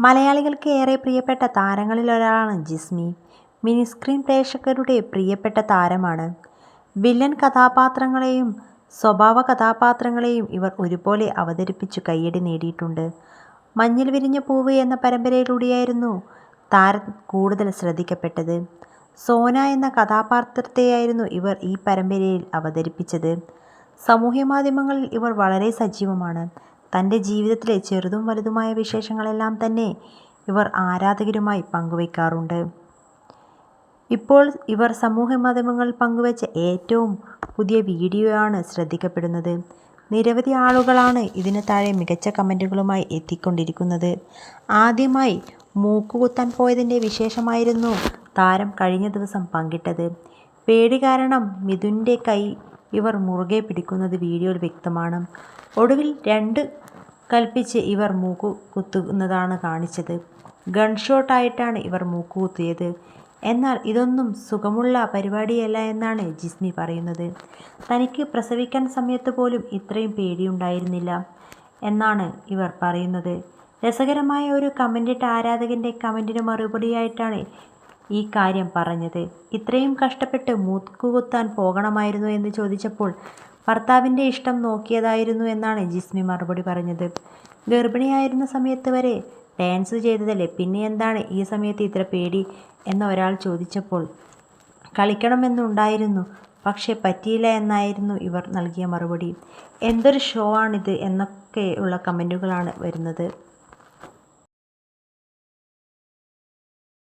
മലയാളികൾക്ക് ഏറെ പ്രിയപ്പെട്ട താരങ്ങളിലൊരാളാണ് ജിസ്മി. മിനിസ്ക്രീൻ പ്രേക്ഷകരുടെ പ്രിയപ്പെട്ട താരമാണ്. വില്ലൻ കഥാപാത്രങ്ങളെയും സ്വഭാവ കഥാപാത്രങ്ങളെയും ഇവർ ഒരുപോലെ അവതരിപ്പിച്ചു കയ്യടി നേടിയിട്ടുണ്ട്. മഞ്ഞിൽ വിരിഞ്ഞ പൂവ് എന്ന പരമ്പരയിലൂടെയായിരുന്നു താരം കൂടുതൽ ശ്രദ്ധിക്കപ്പെട്ടത്. സോന എന്ന കഥാപാത്രത്തെയായിരുന്നു ഇവർ ഈ പരമ്പരയിൽ അവതരിപ്പിച്ചത്. സാമൂഹ്യമാധ്യമങ്ങളിൽ ഇവർ വളരെ സജീവമാണ്. തന്റെ ജീവിതത്തിലെ ചെറുതും വലുതുമായ വിശേഷങ്ങളെല്ലാം തന്നെ ഇവർ ആരാധകരുമായി പങ്കുവയ്ക്കാറുണ്ട് ഇപ്പോൾ ഇവർ സമൂഹ മാധ്യമങ്ങളിൽ പങ്കുവച്ച ഏറ്റവും പുതിയ വീഡിയോയാണ് ശ്രദ്ധിക്കപ്പെടുന്നത്. നിരവധി ആളുകളാണ് ഇതിന് താഴെ മികച്ച കമന്റുകളുമായി എത്തിക്കൊണ്ടിരിക്കുന്നത്. ആദ്യമായി മൂക്കുകുത്താൻ പോയതിന്റെ വിശേഷമായിരുന്നു താരം കഴിഞ്ഞ ദിവസം പങ്കിട്ടത്. പേടി കാരണം മിഥുന്റെ കൈ ഇവർ മുറുകെ പിടിക്കുന്നത് വീഡിയോയിൽ വ്യക്തമാണ്. ഒടുവിൽ രണ്ട് കൽപ്പിച്ച് ഇവർ മൂക്കു കുത്തുന്നതാണ് കാണിച്ചത്. ഗൺഷോട്ടായിട്ടാണ് ഇവർ മൂക്കുകുത്തിയത്. എന്നാൽ ഇതൊന്നും സുഖമുള്ള പരിപാടിയല്ല എന്നാണ് ജിസ്മി പറയുന്നത്. തനിക്ക് പ്രസവിക്കാൻ സമയത്ത് പോലും ഇത്രയും പേടിയുണ്ടായിരുന്നില്ല എന്നാണ് ഇവർ പറയുന്നത്. രസകരമായ ഒരു കമന്റിട്ട ആരാധകന്റെ കമന്റിന് മറുപടിയായിട്ടാണ് ഈ കാര്യം പറഞ്ഞത്. ഇത്രയും കഷ്ടപ്പെട്ട് മൂക്കുകുത്താൻ പോകണമായിരുന്നു എന്ന് ചോദിച്ചപ്പോൾ ഭർത്താവിന്റെ ഇഷ്ടം നോക്കിയതായിരുന്നു എന്നാണ് ജിസ്മി മറുപടി പറഞ്ഞത്. ഗർഭിണിയായിരുന്ന സമയത്ത് വരെ ഡാൻസ് ചെയ്തതല്ലേ പിന്നെ എന്താണ് ഈ സമയത്ത് ഇത്ര പേടി എന്ന് ഒരാൾ ചോദിച്ചപ്പോൾ കളിക്കണമെന്നുണ്ടായിരുന്നു പക്ഷേ പറ്റിയില്ല എന്നായിരുന്നു ഇവർ നൽകിയ മറുപടി. എന്തൊരു ഷോ ആണിത് എന്നൊക്കെയുള്ള കമന്റുകളാണ് വരുന്നത്.